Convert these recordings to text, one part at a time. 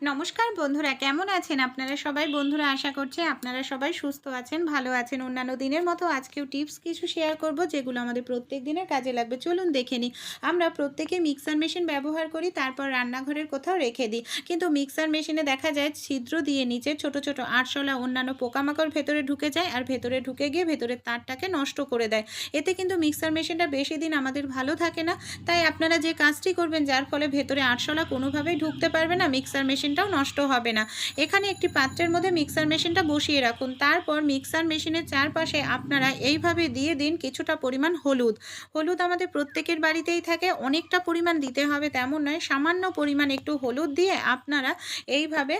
নমস্কার বন্ধুরা, কেমন আছেন আপনারা সবাই? বন্ধুরা, আশা করছি আপনারা সবাই সুস্থ আছেন, ভালো আছেন। অন্যান্য দিনের মতো আজকেও টিপস কিছু শেয়ার করব, যেগুলো আমাদের প্রত্যেক দিনের কাজে লাগবে। চলুন দেখে নিই। আমরা প্রত্যেকে মিক্সার মেশিন ব্যবহার করি, তারপর রান্নাঘরের কোথাও রেখে দিই। কিন্তু মিক্সার মেশিনে দেখা যায়, ছিদ্র দিয়ে নিচে ছোট ছোট আরশোলা অন্যান্য পোকামাকড় ভেতরে ঢুকে যায় আর ভেতরে ঢুকে গিয়ে ভেতরের তারটাকে নষ্ট করে দেয়। এতে কিন্তু মিক্সার মেশিনটা বেশি দিন আমাদের ভালো থাকে না। তাই আপনারা যে কাজটি করবেন, যার ফলে ভেতরে আরশোলা কোনোভাবেই ঢুকতে পারবে না, মিক্সার মেশিনটাও নষ্ট হবে না। এখানে একটি পাত্রের মধ্যে মিক্সার মেশিনটা বসিয়ে রাখুন। তারপর মিক্সার মেশিনের চারপাশে আপনারা এইভাবে দিয়ে দিন কিছুটা পরিমাণ হলুদ। হলুদ আমাদের প্রত্যেকের বাড়িতেই থাকে, অনেকটা পরিমাণ দিতে হবে তেমন নয়, সামান্য পরিমাণ একটু হলুদ দিয়ে আপনারা এইভাবে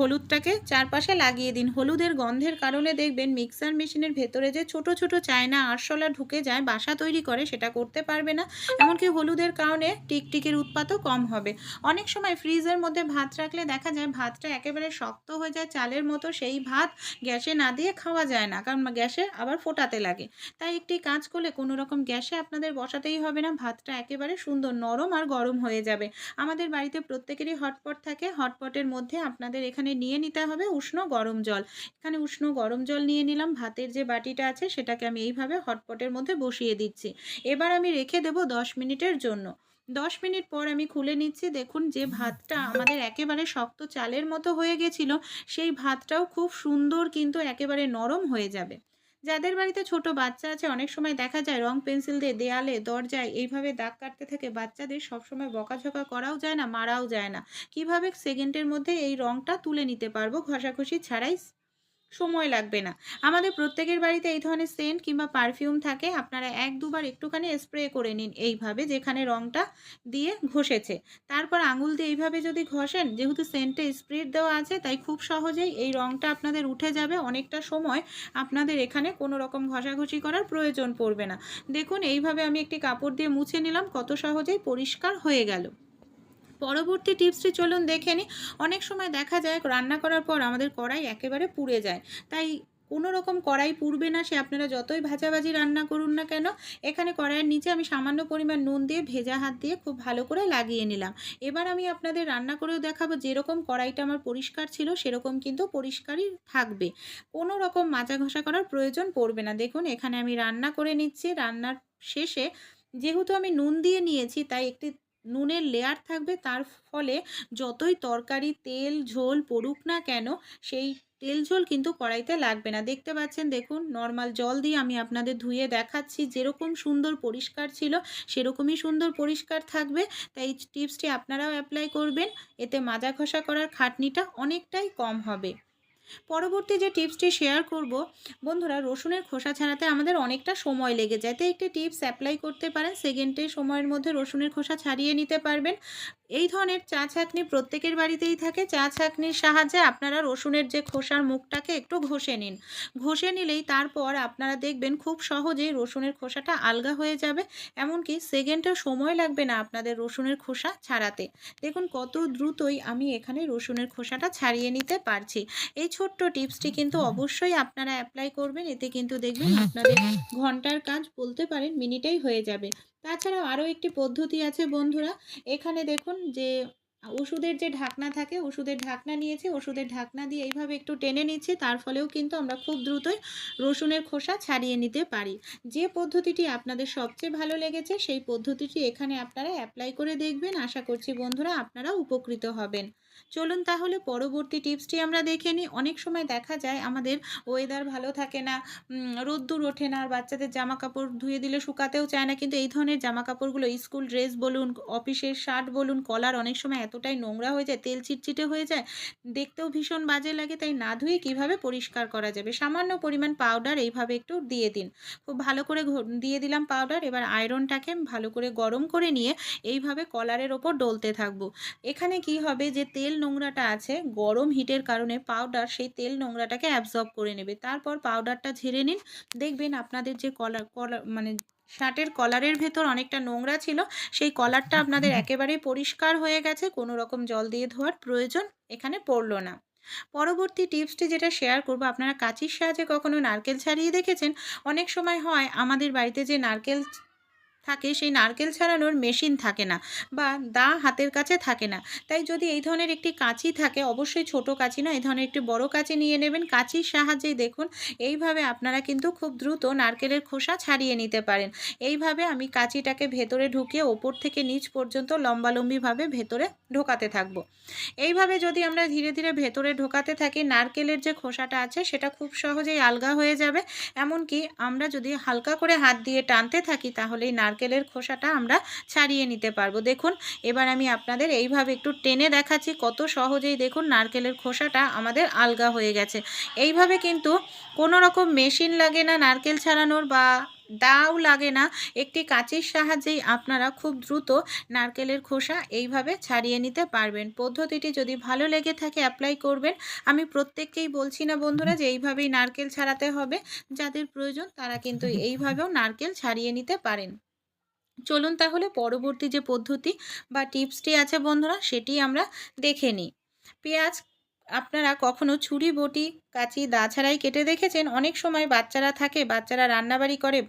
হলুদটাকে চারপাশে লাগিয়ে দিন। হলুদের গন্ধের কারণে দেখবেন মিক্সার মেশিনের ভেতরে যে ছোট ছোট চায়না আরশোলা ঢুকে যায়, বাসা তৈরি করে সেটা করতে পারবে না। এমনকি হলুদের কারণে টিকটিকির উৎপাতও কম হবে। অনেক সময় ফ্রিজের মধ্যে ভাত রাখলে দেখা যায় ভাতটা একেবারে শক্ত হয়ে যায় চালের মতো, সেই ভাত গ্যাসে না দিয়ে খাওয়া যায় না। কারণ গ্যাসে আবার ফোটাতে লাগে। তাই একটি কাজ করলে কোনো রকম গ্যাসে আপনাদের বসাতেই হবে না। ভাতটা একেবারে সুন্দর নরম আর গরম হয়ে যাবে। আমাদের বাড়িতে প্রত্যেকেরই হটপট থাকে। হটপটের মধ্যে আপনাদের এখানে নিয়ে নিতে হবে উষ্ণ গরম জল। এখানে উষ্ণ গরম জল নিয়ে নিলাম। ভাতের যে বাটিটা আছে সেটাকে আমি এইভাবে হটপটের মধ্যে বসিয়ে দিচ্ছি। এবার আমি রেখে দেবো দশ মিনিটের জন্য। দশ মিনিট পর আমি খুলে নিচ্ছি। দেখুন যে ভাতটা আমাদের একেবারে শক্ত চালের মতো হয়ে গেছিল, সেই ভাতটাও খুব সুন্দর কিন্তু একেবারে নরম হয়ে যাবে। যাদের বাড়িতে ছোট বাচ্চা আছে, অনেক সময় দেখা যায় রং পেন্সিল দিয়ে দেয়ালে, দরজায় এইভাবে দাগ কাটতে থাকে, বাচ্চাদের সবসময় বকাঝকা করাও যায় না, মারাও যায় না। কীভাবে সেকেন্ডের মধ্যে এই রংটা তুলে নিতে পারব ঘষাঘষি ছাড়াই? সময় লাগবে না। আমাদের প্রত্যেকের বাড়িতে এই ধরনের সেন্ট কিংবা পারফিউম থাকে, আপনারা এক দুবার একটুখানি স্প্রে করে নিন এইভাবে, যেখানে রংটা দিয়ে ঘষেছে। তারপর আঙুল দিয়ে এইভাবে যদি ঘষেন, যেহেতু সেন্টে স্প্রিট দেওয়া আছে, তাই খুব সহজেই এই রংটা আপনাদের উঠে যাবে অনেকটা সময়। আপনাদের এখানে কোনো রকম ঘষাঘষি করার প্রয়োজন পড়বে না। দেখুন, এইভাবে আমি একটি কাপড় দিয়ে মুছে নিলাম, কত সহজেই পরিষ্কার হয়ে গেল। পরবর্তী টিপসটি চলুন দেখে নিই। অনেক সময় দেখা যায় রান্না করার পর আমাদের কড়াই একেবারে পুড়ে যায়। তাই কোনো রকম কড়াই পুড়বে না, সে আপনারা যতই ভাজাভাজি রান্না করুন না কেন, এখানে কড়াইয়ের নিচে আমি সামান্য পরিমাণ নুন দিয়ে ভেজা হাত দিয়ে খুব ভালো করে লাগিয়ে নিলাম। এবার আমি আপনাদের রান্না করেও দেখাবো যেরকম কড়াইটা আমার পরিষ্কার ছিল, সেরকম কিন্তু পরিষ্কারই থাকবে। কোনো রকম মাজা ঘষা করার প্রয়োজন পড়বে না। দেখুন, এখানে আমি রান্না করে নিচ্ছি। রান্নার শেষে যেহেতু আমি নুন দিয়ে নিয়েছি, তাই একটি নুনের লেয়ার থাকবে, তার ফলে যতই তরকারি, তেল, ঝোল পড়ুক না কেন, সেই তেল, ঝোল কিন্তু কড়াইতে লাগবে না। দেখতে পাচ্ছেন, দেখুন নর্মাল জল দিয়ে আমি আপনাদের ধুয়ে দেখাচ্ছি, যেরকম সুন্দর পরিষ্কার ছিল, সেরকমই সুন্দর পরিষ্কার থাকবে। তাই টিপসটি আপনারাও অ্যাপ্লাই করবেন, এতে মাজা ঘষা করার খাটনিটা অনেকটাই কম হবে। পরবর্তী যে টিপসটি শেয়ার করব, বন্ধুরা, রসুনের খোসা ছাড়াতে আমাদের অনেকটা সময় লেগে যায়। তো একটি টিপস অ্যাপ্লাই করতে পারেন। সেকেন্ডে সময়ের মধ্যে রসুনের খোসা ছাড়িয়ে নিতে পারবেন। এই ধরনের চা ছাঁকনি প্রত্যেকের বাড়িতেই থাকে। চা ছাঁকনির সাহায্যে আপনারা রসুনের যে খোসার মুখটাকে একটু ঘষে নিন। ঘষে নিলেই তারপর আপনারা দেখবেন খুব সহজেই রসুনের খোসাটা আলগা হয়ে যাবে। এমনকি সেকেন্ডের সময় লাগবে না আপনাদের রসুনের খোসা ছাড়াতে। দেখুন কত দ্রুতই আমি এখানে রসুনের খোসাটা ছাড়িয়ে নিতে পারছি। এই ছোট্ট টিপসটি কিন্তু অবশ্যই আপনারা অ্যাপ্লাই করবেন। এতে কিন্তু দেখবেন আপনাদের ঘণ্টার কাজ বলতে পারেন মিনিটেই হয়ে যাবে। তাছাড়াও আরও একটি পদ্ধতি আছে বন্ধুরা। এখানে দেখুন যে, ওষুধের যে ঢাকনা থাকে, ওষুধের ঢাকনা নিয়েছে, ওষুধের ঢাকনা দিয়ে এইভাবে একটু টেনে নিচ্ছি, তার ফলেও কিন্তু আমরা খুব দ্রুতই রসুনের খোসা ছাড়িয়ে নিতে পারি। যে পদ্ধতিটি আপনাদের সবচেয়ে ভালো লেগেছে, সেই পদ্ধতিটি এখানে আপনারা অ্যাপ্লাই করে দেখবেন। আশা করছি বন্ধুরা আপনারা উপকৃত হবেন। চলুন তাহলে পরবর্তী টিপসটি আমরা দেখে নিই। অনেক সময় দেখা যায় আমাদের ওয়েদার ভালো থাকে না রোদ্দুর ওঠে না, আর বাচ্চাদের জামা কাপড় ধুয়ে দিলে শুকাতেও চায় না। কিন্তু এই ধরনের জামা কাপড়গুলো স্কুল ড্রেস বলুন অফিসের শার্ট বলুন কলার অনেক সময় এতটাই নোংরা হয়ে যায়, তেল চিটচিটে হয়ে যায়, দেখতেও ভীষণ বাজে লাগে, তাই না ধুয়ে কীভাবে পরিষ্কার করা যাবে? সামান্য পরিমাণ পাউডার এইভাবে একটু দিয়ে দিন। খুব ভালো করে দিয়ে দিলাম পাউডার এবার আয়রনটাকে ভালো করে গরম করে নিয়ে এইভাবে কলারের ওপর ডলতে থাকব। এখানে কি হবে যে তেল নোংরাটা আছে গরম হিটের কারণে পাউডার সেই তেল নোংরাটাকে অ্যাবজর্ব করে নেবে। তারপর পাউডারটা ঝেড়ে নিন দেখবেন আপনাদের যে কলার কলার মানে শার্টের কলারের ভেতর অনেকটা নোংরা ছিল সেই কলারটা আপনাদের একেবারেই পরিষ্কার হয়ে গেছে কোনো রকম জল দিয়ে ধোয়ার প্রয়োজন এখানে পড়ল না। পরবর্তী টিপসটি যেটা শেয়ার করব আপনারা কাঁচির সাহায্যে কখনো নারকেল ছাড়িয়ে দেখেছেন? অনেক সময় হয় আমাদের বাড়িতে যে নারকেল থাকে, সেই নারকেল ছাড়ানোর মেশিন থাকে না বা দা হাতের কাছে থাকে না। তাই যদি এই ধরনের একটি কাঁচি থাকে, অবশ্যই ছোট কাঁচি না এই ধরনের একটি বড় কাঁচি নিয়ে নেবেন। কাঁচির সাহায্যেই দেখুন, এইভাবে আপনারা কিন্তু খুব দ্রুত নারকেলের খোসা ছাড়িয়ে নিতে পারেন। এইভাবে আমি কাঁচিটাকে ভেতরে ঢুকিয়ে ওপর থেকে নিচ পর্যন্ত লম্বালম্বিভাবে ভেতরে ঢোকাতে থাকব। এইভাবে যদি আমরা ধীরে ধীরে ভেতরে ঢোকাতে থাকি, নারকেলের যে খোসাটা আছে, সেটা খুব সহজেই আলগা হয়ে যাবে। এমনকি আমরা যদি হালকা করে হাত দিয়ে টানতে থাকি, তাহলে এই নারকেলের খোসাটা আমরা ছাড়িয়ে নিতে পারব। দেখুন, এবার আমি আপনাদের এইভাবে একটু টেনে দেখাচ্ছি, কত সহজেই দেখুন নারকেলের খোসাটা আমাদের আলগা হয়ে গেছে। এইভাবে কিন্তু কোনো রকম মেশিন লাগে না নারকেল ছাড়ানোর বা দাও লাগে না। একটি কাঁচির সাহায্যেই আপনারা খুব দ্রুত নারকেলের খোসা এইভাবে ছাড়িয়ে নিতে পারবেন। পদ্ধতিটি যদি ভালো লেগে থাকে অ্যাপ্লাই করবেন। আমি প্রত্যেককেই বলছি না বন্ধুরা যে এইভাবেই নারকেল ছাড়াতে হবে। যাদের প্রয়োজন তারা কিন্তু এইভাবেও নারকেল ছাড়িয়ে নিতে পারেন। চলুন তাহলে পরবর্তী যে পদ্ধতি বা টিপসটি আছে বন্ধুরা সেটি আমরা দেখে নিই। পেঁয়াজ আপনারা কখনো ছুরি, বটি, কাঁচি, দা ছাড়াই কেটে দেখেছেন? অনেক সময় বাচ্চারা থাকে, বাচ্চারা রান্নাবাড়ি করে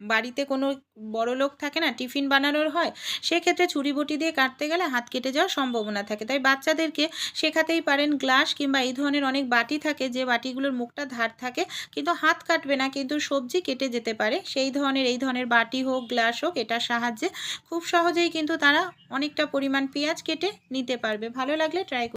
বাড়িতে কোনো বড় লোক থাকে না, টিফিন বানানোর হয়, সেক্ষেত্রে ছুরি বটি দিয়ে কাটতে গেলে হাত কেটে যাওয়ার সম্ভাবনা থাকে। তাই বাচ্চাদেরকে শেখাতেই পারেন গ্লাস কিংবা এই ধরনের অনেক বাটি থাকে, যে বাটিগুলোর মুখটা ধার থাকে, কিন্তু হাত কাটবে না, কিন্তু সবজি কেটে যেতে পারে। সেই ধরনের, এই ধরনের বাটি হোক, গ্লাস হোক, এটার সাহায্যে খুব সহজেই কিন্তু তারা অনেকটা পরিমাণ পেঁয়াজ কেটে নিতে পারবে। ভালো লাগলে ট্রাই